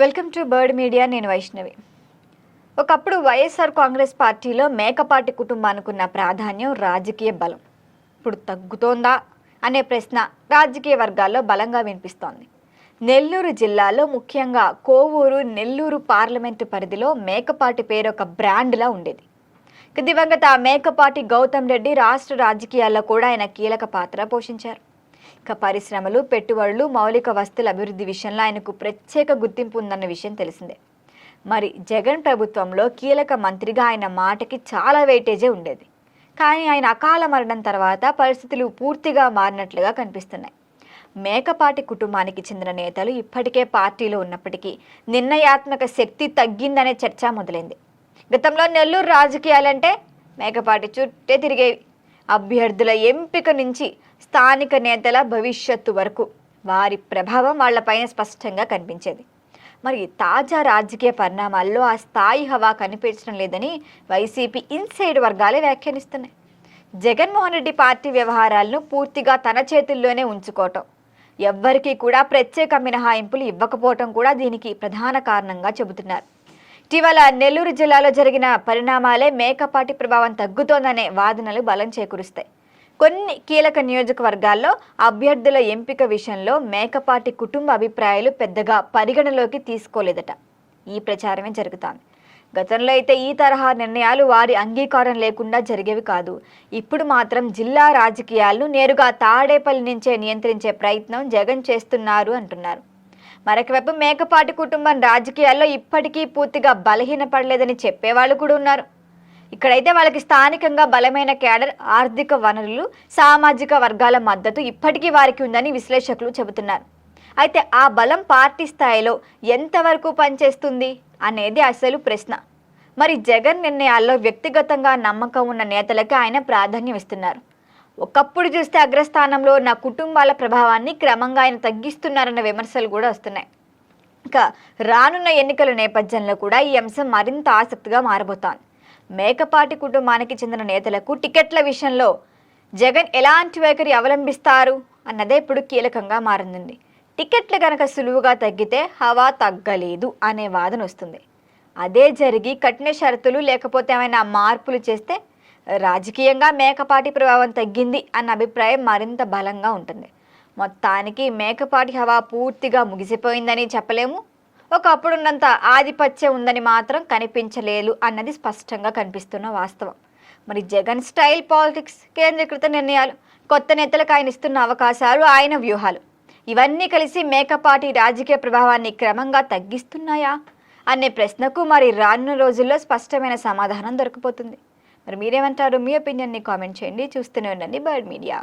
Welcome to bird media నేను వైష్ణవి. ఒకప్పుడు వైఎస్ఆర్ కాంగ్రెస్ పార్టీలో మేకపాటి కుటుంబానికి ఉన్న ప్రాధాన్యం రాజకీయ బలం. ఇప్పుడు తగ్గుతోందా అనే ప్రశ్న రాజకీయ వర్గాల్లో బలంగా వినిపిస్తోంది. నెల్లూరు జిల్లాలో ముఖ్యంగా కోవూరు నెల్లూరు పార్లమెంటు పరిధిలో మేకపాటి పేరు ఒక బ్రాండ్లా ఉండేది. దివంగత మేకపాటి గౌతమ్ రెడ్డి రాష్ట్ర రాజకీయాల్లో కూడా ఆయన కీలక పాత్ర పోషించారు. పరిశ్రమలు పెట్టుబడులు మౌలిక వస్తువుల అభివృద్ధి విషయంలో ఆయనకు ప్రత్యేక గుర్తింపు ఉందన్న విషయం తెలిసిందే. మరి జగన్ ప్రభుత్వంలో కీలక మంత్రిగా ఆయన మాటకి చాలా వెయిటేజే ఉండేది. కానీ ఆయన అకాల మరణం తర్వాత పరిస్థితులు పూర్తిగా మారినట్లుగా కనిపిస్తున్నాయి. మేకపాటి కుటుంబానికి చెందిన నేతలు ఇప్పటికే పార్టీలో ఉన్నప్పటికీ నిర్ణయాత్మక శక్తి తగ్గిందనే చర్చ మొదలైంది. గతంలో నెల్లూరు రాజకీయాలంటే మేకపాటి చుట్టే తిరిగేవి. అభ్యర్థుల ఎంపిక నుంచి స్థానిక నేతల భవిష్యత్తు వరకు. వారి ప్రభావం వాళ్ళపైన స్పష్టంగా కనిపించేది. మరి తాజా రాజకీయ పరిణామాల్లో ఆ స్థాయి హవా కనిపించడం లేదని వైసీపీ ఇన్సైడ్ వర్గాలే వ్యాఖ్యానిస్తున్నాయి. జగన్మోహన్ రెడ్డి పార్టీ వ్యవహారాలను పూర్తిగా తన చేతుల్లోనే ఉంచుకోవటం. ఎవ్వరికీ కూడా ప్రత్యేక మినహాయింపులు ఇవ్వకపోవటం కూడా దీనికి ప్రధాన కారణంగా చెబుతున్నారు. ఇటీవల నెల్లూరు జిల్లాలో జరిగిన పరిణామాలే మేకపాటి ప్రభావం తగ్గుతోందనే వాదనలు బలం చేకూరుస్తాయి. కొన్ని కీలక నియోజకవర్గాల్లో అభ్యర్థుల ఎంపిక విషయంలో మేకపాటి కుటుంబ అభిప్రాయాలు పెద్దగా పరిగణలోకి తీసుకోలేదట. ఈ ప్రచారమే జరుగుతోంది. గతంలో అయితే ఈ తరహా నిర్ణయాలు వారి అంగీకారం లేకుండా జరిగేవి కాదు. ఇప్పుడు మాత్రం జిల్లా రాజకీయాలను నేరుగా తాడేపల్లి నుంచే నియంత్రించే ప్రయత్నం జగన్ చేస్తున్నారు అంటున్నారు. మరొకవైపు మేకపాటి కుటుంబం రాజకీయాల్లో ఇప్పటికీ పూర్తిగా బలహీనపడలేదని చెప్పేవాళ్ళు కూడా ఉన్నారు. ఇక్కడైతే వాళ్ళకి స్థానికంగా బలమైన కేడర్ ఆర్థిక వనరులు సామాజిక వర్గాల మద్దతు ఇప్పటికీ వారికి ఉందని విశ్లేషకులు చెబుతున్నారు. అయితే ఆ బలం పార్టీ స్థాయిలో ఎంతవరకు పనిచేస్తుంది అనేది అసలు ప్రశ్న. మరి జగన్ నిర్ణయాల్లో వ్యక్తిగతంగా నమ్మకం ఉన్న నేతలకు ఆయన ప్రాధాన్యం ఇస్తున్నారు. ఒకప్పుడు చూస్తే అగ్రస్థానంలో నా కుటుంబాల ప్రభావాన్ని క్రమంగా ఆయన తగ్గిస్తున్నారన్న విమర్శలు కూడా వస్తున్నాయి. ఇక రానున్న ఎన్నికల నేపథ్యంలో కూడా ఈ అంశం మరింత ఆసక్తిగా మారబోతోంది. మేకపాటి కుటుంబానికి చెందిన నేతలకు టికెట్ల విషయంలో జగన్ ఎలాంటి వైఖరి అవలంబిస్తారు అన్నదే ఇప్పుడు కీలకంగా మారింది. టికెట్లు కనుక సులువుగా తగ్గితే హవా తగ్గలేదు అనే వాదన వస్తుంది. అదే జరిగి కఠిన షరతులు లేకపోతే ఏమైనా మార్పులు చేస్తే రాజకీయంగా మేకపాటి ప్రభావం తగ్గింది అన్న అభిప్రాయం మరింత బలంగా ఉంటుంది. మొత్తానికి మేకపాటి హవా పూర్తిగా ముగిసిపోయిందని చెప్పలేము. ఒకప్పుడున్నంత ఆధిపత్యం ఉందని మాత్రం కనిపించలేదు అన్నది స్పష్టంగా కనిపిస్తున్న వాస్తవం. మరి జగన్ స్టైల్ పాలిటిక్స్ కేంద్రీకృత నిర్ణయాలు కొత్త నేతలకు ఆయన ఇస్తున్న అవకాశాలు ఆయన వ్యూహాలు ఇవన్నీ కలిసి మేకపాటి రాజకీయ ప్రభావాన్ని క్రమంగా తగ్గిస్తున్నాయా? అనే ప్రశ్నకు మరి రానున్న రోజుల్లో స్పష్టమైన సమాధానం దొరకపోతుంది. మరి మీరేమంటారు? మీ ఒపీనియన్ని కామెంట్ చేయండి. చూస్తూనే ఉండండి బర్డ్ మీడియా